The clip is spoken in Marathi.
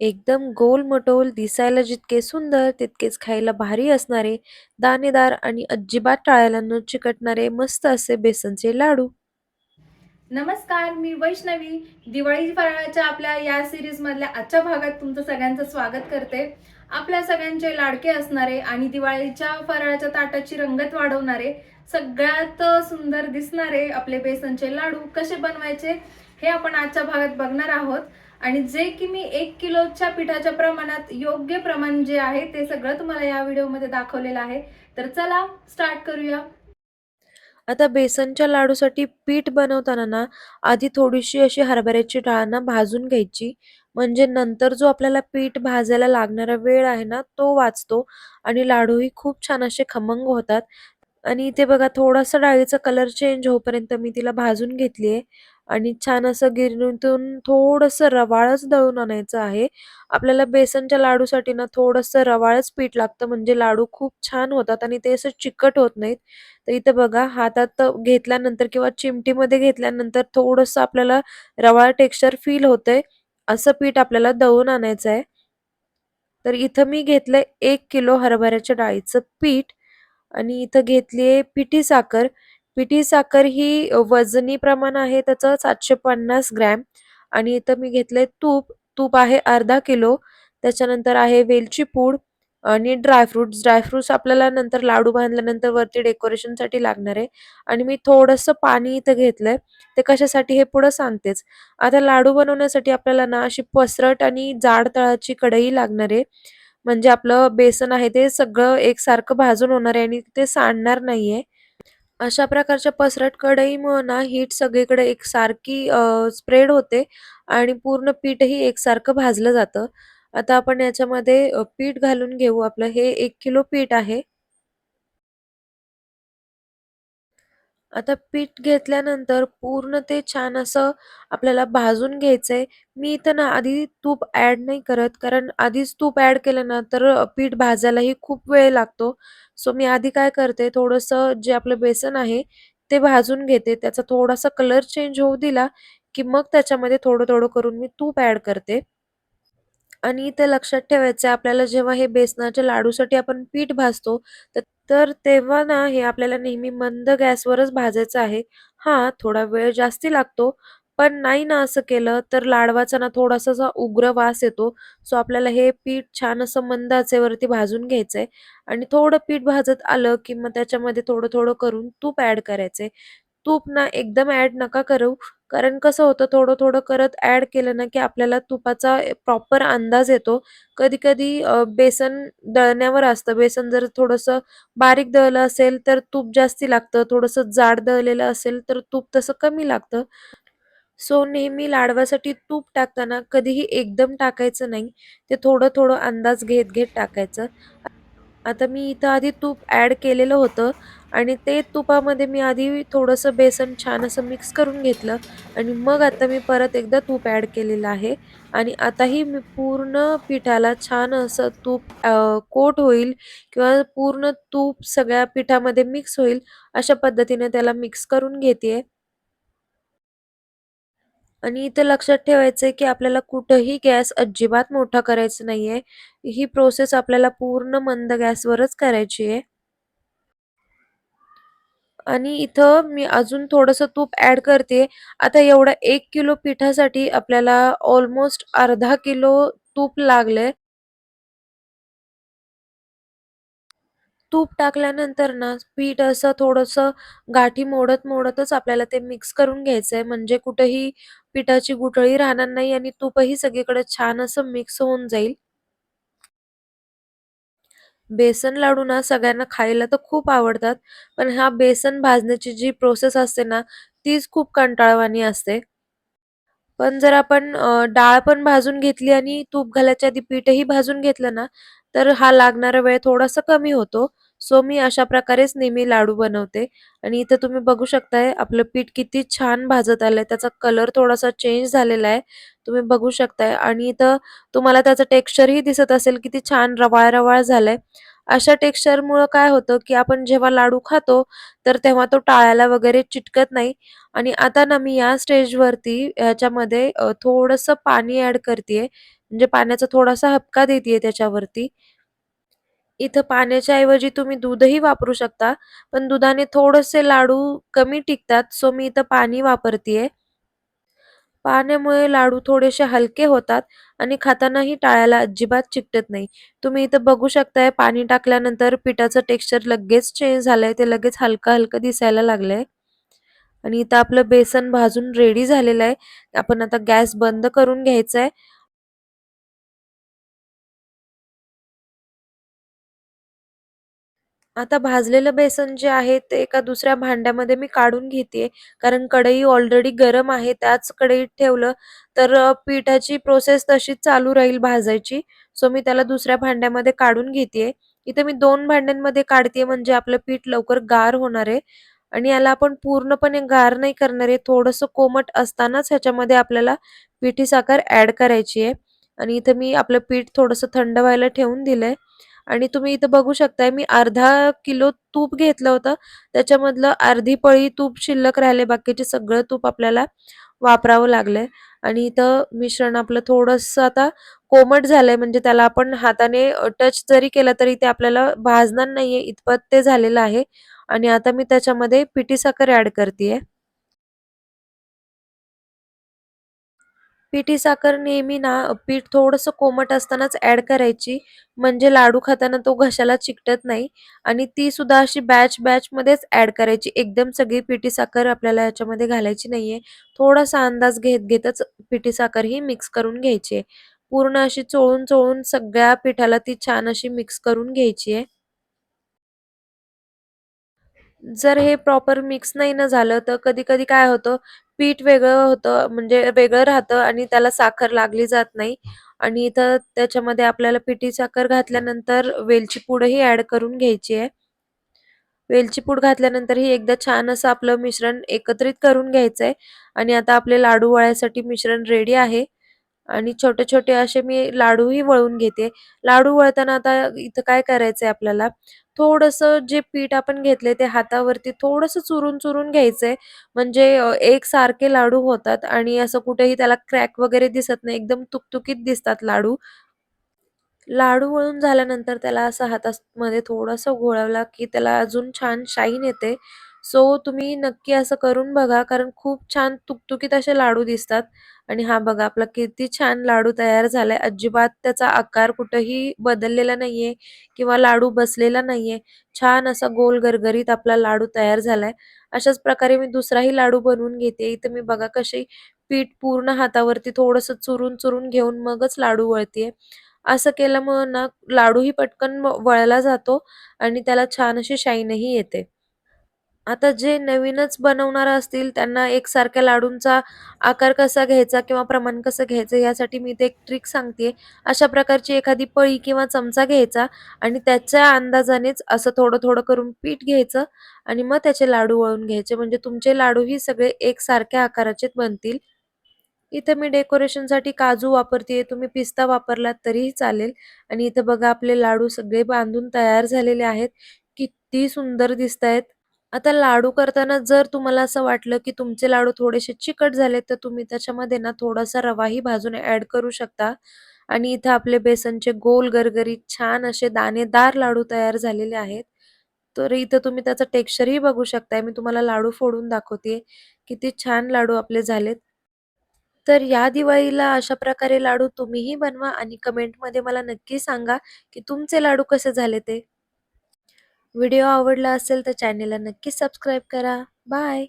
एकदम गोल-मटोल, दिसायला जितके सुंदर तितकेच खायला भारी असणारे, दाणेदार आणि अजिबात टाळायला न चिकटणारे मस्त असे बेसनचे लाडू. नमस्कार मी वैष्णवी. दिवाळी फराळाच्या आपल्या या सिरीज मधल्या आजच्या भागात तुमचं सगळ्यांचं स्वागत करते. आपल्या सगळ्यांचे लाडके असणारे आणि दिवाळीच्या फराळाच्या ताटाची रंगत वाढवणारे सगळ्यात सुंदर दिसणारे आपले बेसनचे लाडू कसे बनवायचे हे आपण आजच्या भागात बघणार आहोत. आणि जे की मी एक किलोच्या पिठाच्या प्रमाणात योग्य प्रमाण जे आहे ते सगळं तुम्हाला या व्हिडिओमध्ये दाखवलेलं आहे. तर चला स्टार्ट करूया. आता बेसनच्या लाडूसाठी पीठ बनवताना ना आधी थोडीशी अशी हरभऱ्याची डाळ ना भाजून घ्यायची. म्हणजे नंतर जो आपल्याला पीठ भाजायला लागणारा वेळ आहे ना तो वाचतो. आणि लाडूही खूप छान असे खमंग होतात. आणि इथे बघा थोडासा डाळीचा कलर चेंज होईपर्यंत मी तिला भाजून घेतलीये. आणि छान असं गिरणीतून थोडंसं रवाळच दळून आणायचं आहे. आपल्याला बेसनच्या लाडूसाठी ना थोडंसं रवाळच पीठ लागतं म्हणजे लाडू खूप छान होतात आणि ते असं चिकट होत नाहीत. तर इथं बघा हातात घेतल्यानंतर किंवा चिमटीमध्ये घेतल्यानंतर थोडंसं आपल्याला रवाळ टेक्स्चर फील होतंय. असं पीठ आपल्याला दळून आणायचं आहे. तर इथं मी घेतलंय एक किलो हरभऱ्याच्या डाळीचं पीठ आणि इथं घेतलीये पिठी साखर. पिठी साखर ही वजनी प्रमाण आहे त्याचं 750 ग्रॅम आणि इथं मी घेतलंय तूप. तूप आहे अर्धा किलो. त्याच्यानंतर आहे वेलची पूड आणि ड्रायफ्रुट्स. ड्रायफ्रुट्स आपल्याला नंतर लाडू बांधल्यानंतर वरती डेकोरेशनसाठी लागणार आहे आणि मी थोडंसं पाणी इथं घेतलंय. ते कशासाठी हे पुढं सांगतेच. आता लाडू बनवण्यासाठी आपल्याला ना अशी पसरट आणि जाड तळाची कढई लागणार आहे. म्हणजे आपलं बेसन आहे ते सगळं एकसारखं भाजून होणार आहे आणि ते सांडणार नाहीये. अशा प्रकारच्या पसरट कढईमुळं ना हीट सगळीकडे एकसारखी स्प्रेड होते आणि पूर्ण पीठही एकसारखं भाजलं जातं. आता आपण याच्यामध्ये पीठ घालून घेऊ. आपलं हे 1 किलो पीठ आहे. आता पीठ घेतल्यानंतर पूर्ण ते छान असं आपल्याला भाजून घ्यायचंय. मी इथं ना आधी तूप ॲड नाही करत कारण आधीच तूप ॲड केलं ना तर पीठ भाजायलाही खूप वेळ लागतो. सो मी आधी काय करते थोडंसं जे आपलं बेसन आहे ते भाजून घेते. त्याचा थोडासा कलर चेंज होऊ दिला, की मग त्याच्यामध्ये थोडं-थोडं करून मी तूप ॲड करते. आणि इथे लक्षात ठेवायचं आपल्याला जेव्हा हे बेसनाच्या लाडूसाठी आपण पीठ भाजतो तर तर तेव्हा ना हे आपल्याला नेहमी मंद गॅसवरच भाजायचं आहे. हां, थोडा वेळ जास्ती लागतो, पण नाही ना असं केलं तर लाडवाचा ना थोडासा असा उग्र वास येतो. सो आपल्याला हे पीठ छान असं मंद आचेवरती भाजून घ्यायचंय आणि थोडं पीठ भाजत आलं, की मग त्याच्यामध्ये थोडं-थोडं करून तूप ॲड करायचंय. तूप ना एकदम ॲड नका करू. कारण कसं होतं थोडं-थोडं करत ॲड केलं ना, की आपल्याला तुपाचा प्रॉपर अंदाज येतो. कधी-कधी बेसन दळण्यावर असतं. बेसन जर थोडंसं बारीक दळलं असेल तर तूप जास्ती लागतं. थोडंसं जाड दळलेलं असेल तर तूप तसं कमी लागतं. सो नेहमी लाडवासाठी तूप टाकताना कधीही एकदम टाकायचं नाही. ते थोडं-थोडं अंदाज घेत-घेत टाकायचं. आता मी इथं आधी तूप ॲड केलेलं होतं आणि ते तुपामध्ये मी आधी थोडंसं बेसन छान असं मिक्स करून घेतलं आणि मग आता मी परत एकदा तूप ॲड केलेलं आहे आणि आताही मी पूर्ण पिठाला छान असं तूप कोट होईल किंवा पूर्ण तूप सगळ्या पिठामध्ये मिक्स होईल अशा पद्धतीने त्याला मिक्स करून घेतेय. आणि इथे लक्षात ठेवायचंय की आपल्याला कुठंही गॅस अजिबात मोठा करायचा नाहीये. ही प्रोसेस आपल्याला पूर्ण मंद गॅसवरच करायची आहे. आणि इथं मी अजून थोडंसं तूप ॲड करते. आता एवढा एक किलो पिठासाठी आपल्याला ऑलमोस्ट अर्धा किलो तूप लागलंय. तूप टाकल्यानंतर ना पीठ असं थोडंसं गाठी मोडत-मोडतच आपल्याला ते मिक्स करून घ्यायचंय म्हणजे कुठेही पिठाची गुठळी राहणार नाही आणि तूपही सगळीकडे छान असं मिक्स होऊन जाईल. बेसन लाडू ना सगळ्यांना खायला तर खूप आवडतात. पण हा बेसन भाजण्याची जी प्रोसेस असते ना, तीच खूप कंटाळवाणी असते. पण जर आपण डाळ पण भाजून घेतली आणि तूप घालायच्या आधी पीठही भाजून घेतलं ना, तर हा लागणारा वेळ थोडासा कमी होतो. सो मी अशा प्रकारेच नेहमी लाडू बनवते आणि इथं तुम्ही बघू शकताय आपलं पीठ किती छान भाजत आलंय. त्याचा कलर थोडासा चेंज झालेला आहे. तुम्ही बघू शकताय आणि इथं तुम्हाला त्याचं टेक्स्चरही दिसत असेल किती छान रवाळ-रवाळ झालंय. अशा टेक्स्चरमुळं काय होतं, की आपण जेव्हा लाडू खातो, तर तेव्हा तो टाळ्याला वगैरे चिटकत नाही आणि आता ना मी या स्टेजवरती ह्याच्यामध्ये थोडंसं पाणी ॲड करतेय. म्हणजे पाण्याचा थोडासा हपका देते त्याच्यावरती. इथं पाण्याच्या ऐवजी तुम्ही दूधही वापरू शकता, पण दुधाने थोडेसे लाडू कमी टिकतात, सो मी इथं पाणी वापरतीये. पाण्यामुळे लाडू थोडेसे हलके होतात आणि खातानाही टाळ्याला अजिबात चिकटत नाही. तुम्ही इथं बघू शकताय पाणी टाकल्यानंतर पिठाचं टेक्स्चर लगेच चेंज झालंय. ते लगेच हलकं-हलकं दिसायला लागलंय. आणि इथं आपलं बेसन भाजून रेडी झालेलं आहे. आपण आता गॅस बंद करून घ्यायचा आहे. आता भाजलेलं बेसन जे आहे ते एका दुसऱ्या भांड्यामध्ये मी काढून घेतेय. कारण कढई ऑलरेडी गरम आहे. त्याच कढईत ठेवलं तर पिठाची प्रोसेस तशीच चालू राहील भाजायची. सो मी त्याला दुसऱ्या भांड्यामध्ये काढून घेतेय. इथे मी दोन भांड्यांमध्ये काढतेय म्हणजे आपलं पीठ लवकर गार होणार आहे. आणि याला आपण पूर्णपणे गार नाही करणार आहे. थोडंसं कोमट असतानाच ह्याच्यामध्ये आपल्याला पिठी साखर ऍड करायची आहे. आणि इथं मी आपलं पीठ थोडंसं थंड व्हायला ठेवून दिलंय. आणि तुम्ही इथं बघू शकताय मी अर्धा किलो तूप घेतलं होतं. त्याच्यामधलं अर्धी पळी तूप शिल्लक राहिले. बाकीचे सगळं तूप आपल्याला वापरावं लागलंय. आणि इथं मिश्रण आपलं थोडंसं आता कोमट झालंय म्हणजे त्याला आपण हाताने टच जरी केलं तरी ते आपल्याला भाजणार नाहीये इतपत ते झालेलं आहे. आणि आता मी त्याच्यामध्ये पिठी साखर ॲड करते पिठी साखर नेहमी ना पीठ थोडंसं कोमट असतानाच ॲड करायची. म्हणजे लाडू खाताना तो घशाला चिकटत नाही आणि ती सुद्धा अशी बॅच बॅचमध्येच ॲड करायची. एकदम सगळी पिठी साखर आपल्याला याच्यामध्ये घालायची नाहीये. थोडासा अंदाज घेत घेतच पिठी साखर ही मिक्स करून घ्यायची आहे. पूर्ण अशी चोळून-चोळून सगळ्या पिठाला ती छान अशी मिक्स करून घ्यायची आहे. जर हे प्रॉपर मिक्स नाही ना झालं तर कधी-कधी काय होतं, पीठ वेगळं होतं म्हणजे वेगळं राहतं आणि त्याला साखर लागली जात नाही आणि इथं त्याच्यामध्ये आपल्याला पिठी साखर घातल्यानंतर वेलची पूडही ॲड करून घ्यायची आहे. वेलची पूड घातल्यानंतर ही एकदा छान असं आपलं मिश्रण एकत्रित करून घ्यायचंय आणि आता आपले लाडू वळायसाठी मिश्रण रेडी आहे. आणि छोटे-छोटे असे मी लाडूही वळून घेते. लाडू वळताना आता इथं काय करायचंय आपल्याला, थोडंसं जे पीठ आपण घेतले ते हातावरती थोडंसं चुरून-चुरून घ्यायचंय. म्हणजे एक एकसारखे लाडू होतात आणि असं कुठेही त्याला क्रॅक वगैरे दिसत नाही. एकदम तुकतुकीत दिसतात लाडू. लाडू वळून झाल्यानंतर त्याला असं हातामध्ये थोडंसं घोळवला की त्याला अजून छान शाईन येते. सो तुम्ही नक्की असं करून बघा कारण खूप छान तुकतुकीत असे लाडू दिसतात. आणि हा बघा आपला किती छान लाडू तयार झालाय. अजिबात त्याचा आकार कुठेही बदललेला नाहीये किंवा लाडू बसलेला नाहीये. छान असा गोल गरगरीत आपला लाडू तयार झालाय. अशाच प्रकारे मी दुसराही लाडू बनवून घेते. इथे मी बघा कशी पीठ पूर्ण हातावरती थोडंसं चुरून-चुरून घेऊन मगच लाडू वळतीये. असं केल्यामुळं ना लाडूही पटकन वळला जातो आणि त्याला छान अशी शाईनही येते. आता जे नवीनच बनवणार असतील त्यांना एकसारख्या लाडूंचा आकार कसा घ्यायचा किंवा प्रमाण कसं घ्यायचं यासाठी मी ते एक ट्रिक सांगतेय. अशा प्रकारची एखादी पळी किंवा चमचा घ्यायचा आणि त्याच्या अंदाजानेच असं थोडं-थोडं करून पीठ घ्यायचं आणि मग त्याचे लाडू वळून घ्यायचे. म्हणजे तुमचे लाडूही सगळे एकसारख्या आकाराचे बनतील. इथं मी डेकोरेशनसाठी काजू वापरतेय. तुम्ही पिस्ता वापरलात तरीही चालेल. आणि इथं बघा आपले लाडू सगळे बांधून तयार झालेले आहेत. किती सुंदर दिसतायत. आता लाडू करताना जर तुम्हाला असं वाटलं, की तुमचे लाडू थोडेसे चिकट झाले, तर तुम्ही त्याच्यामध्ये ना थोडासा रवाही भाजून ॲड करू शकता. आणि इथं आपले बेसनचे गोल गरगरीत छान असे दाणेदार लाडू तयार झालेले आहेत. तर इथं तुम्ही त्याचं टेक्स्चरही बघू शकताय. मी तुम्हाला लाडू फोडून दाखवते किती छान लाडू आपले झालेत. तर या दिवाळीला अशा प्रकारे लाडू तुम्हीही बनवा आणि कमेंटमध्ये मला नक्की सांगा, की तुमचे लाडू कसे झाले ते. व्हिडिओ आवडला असेल तर चॅनेलला नक्की सबस्क्राईब करा. बाय.